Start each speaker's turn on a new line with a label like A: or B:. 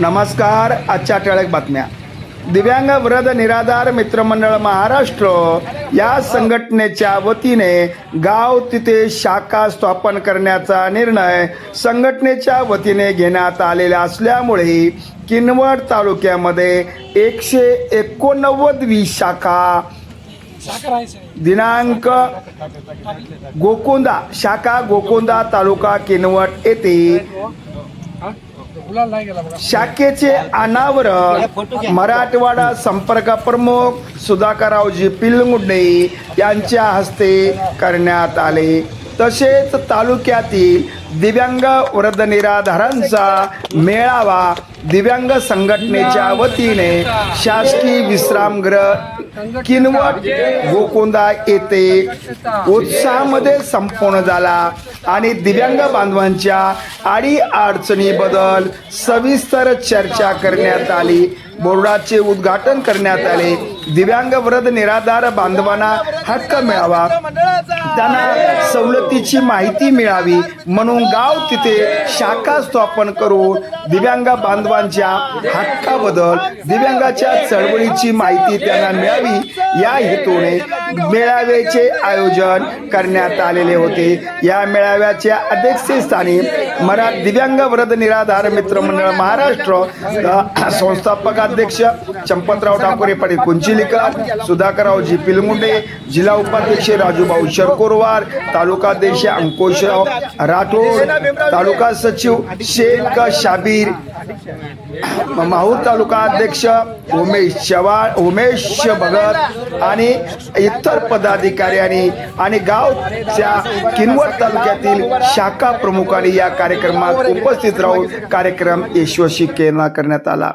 A: नमस्कार आजच्या ठळक बातम्या. दिव्यांग वृद्ध निराधार मित्रमंडळ महाराष्ट्र या संघटनेच्या वतीने गाव तिथे शाखा स्थापन करण्याचा निर्णय संघटनेच्या वतीने घेण्यात आलेला असल्यामुळे किनवट तालुक्यामध्ये एकशे एकोणनव्वदवी शाखा दिनांक गोकुंदा शाखा गोकुंदा तालुका किनवट येथे शाखेचे अनावरण मराठवाडा संपर्क प्रमुख सुधाकररावजी पिल्लमुंडे यांच्या हस्ते करण्यात आले. तसेच तालुक्यातील दिव्यांग वृद्ध निराधारांचा मेळावा दिव्यांग संघटनेच्या वतीने शासकीय विश्रामगृह किनवट गोकोंदा येथे उत्साहामध्ये संपन्न झाला. आणि दिव्यांग बांधवांच्या आडी अडचणीबद्दल सविस्तर चर्चा करण्यात आली. बोर्डाचे उद्घाटन करण्यात आले. दिव्यांग व्रत निराधार बांधवांना हक्क मिळावा. त्यांना सवलतीची माहिती मिळावी म्हणून गाव तिथे शाखा स्थापन करून दिव्यांग बांधवांच्या हक्काबद्दल दिव्यांगाच्या चळवळीची माहिती त्यांना मिळावी या हेतूने मेळाव्याचे आयोजन करण्यात आलेले होते. या मेळाव्याच्या अध्यक्षस्थानी मरा दिव्यांग व्रत निराधार मित्रमंडळ महाराष्ट्र संस्थापक अध्यक्ष चंपतराव ठाकरे पाटील कुंचिलीकर सुधाकररावजी पिलमुंडे जिल्हा उपाध्यक्ष राजूभाऊ शरकोरवार तालुका अध्यक्ष अंकुशराव राठोड तालुका सचिव शेख शाबीर माहूर तालुका अध्यक्ष उमेश चव्हाण उमेश भगत आणि इतर पदाधिकाऱ्यांनी आणि आणि गावच्या किनवट तालुक्यातील शाखा प्रमुखांनी या कार्यक्रमात उपस्थित राहून कार्यक्रम यशस्वी केला करण्यात आला